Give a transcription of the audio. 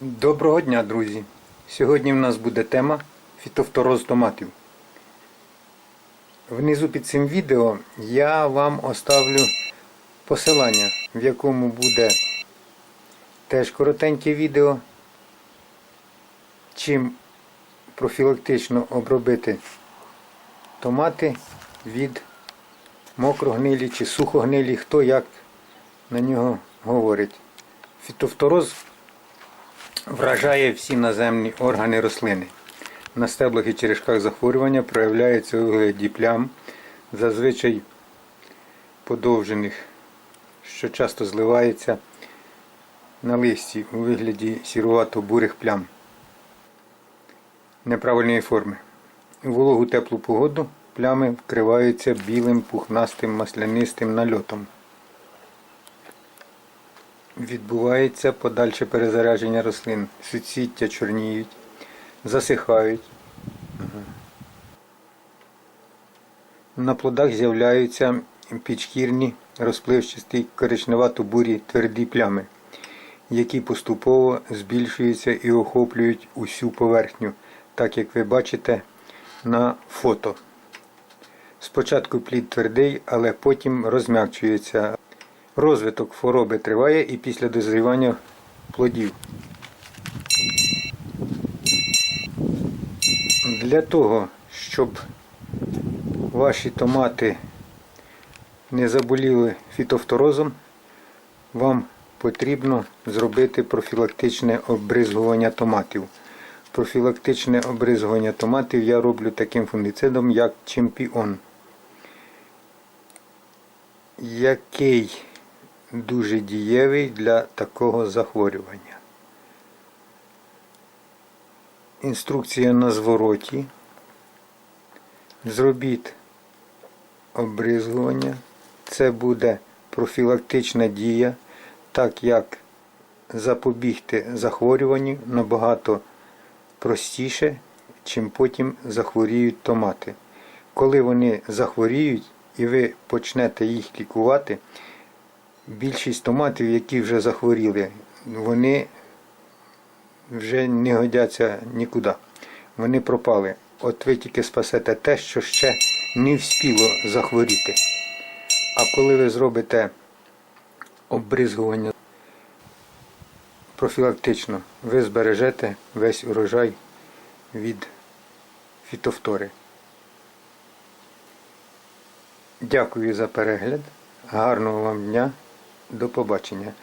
Доброго дня, друзі! Сьогодні в нас буде тема фітофтороз томатів. Внизу під цим відео я вам оставлю посилання, в якому буде теж коротеньке відео, чим профілактично обробити томати від мокрогнилі чи сухогнилі, хто як на нього говорить. Фітофтороз вражає всі наземні органи рослини. На стеблах і черешках захворювання проявляються у вигляді плям, зазвичай подовжених, що часто зливається на листі у вигляді сірувато-бурих плям неправильної форми. У вологу теплу погоду плями вкриваються білим пухнастим маслянистим нальотом відбувається подальше перезарядження рослин. Суцвіття чорніють, засихають. На плодах з'являються підшкірні розпливчасті коричневато-бурі тверді плями, які поступово збільшуються і охоплюють усю поверхню, так як ви бачите на фото. Спочатку плід твердий, але потім розм'якчується. Розвиток хвороби триває і після дозрівання плодів. Для того, щоб ваші томати не заболіли фітофторозом, вам потрібно зробити профілактичне обризгування томатів. Профілактичне обризгування томатів я роблю таким фунгіцидом, як чемпіон, який дуже дієвий для такого захворювання. Інструкція на звороті. Зробіть обризгування. Це буде профілактична дія, так як запобігти захворюванню набагато простіше, чим потім захворіють томати. Коли вони захворіють і ви почнете їх лікувати, більшість томатів, які вже захворіли, вони вже не годяться нікуди. Вони пропали. От ви тільки спасете те, що ще не вспіло захворіти. А коли ви зробите обризгування профілактично, ви збережете весь урожай від фітофтори. Дякую за перегляд. Гарного вам дня. До побачення.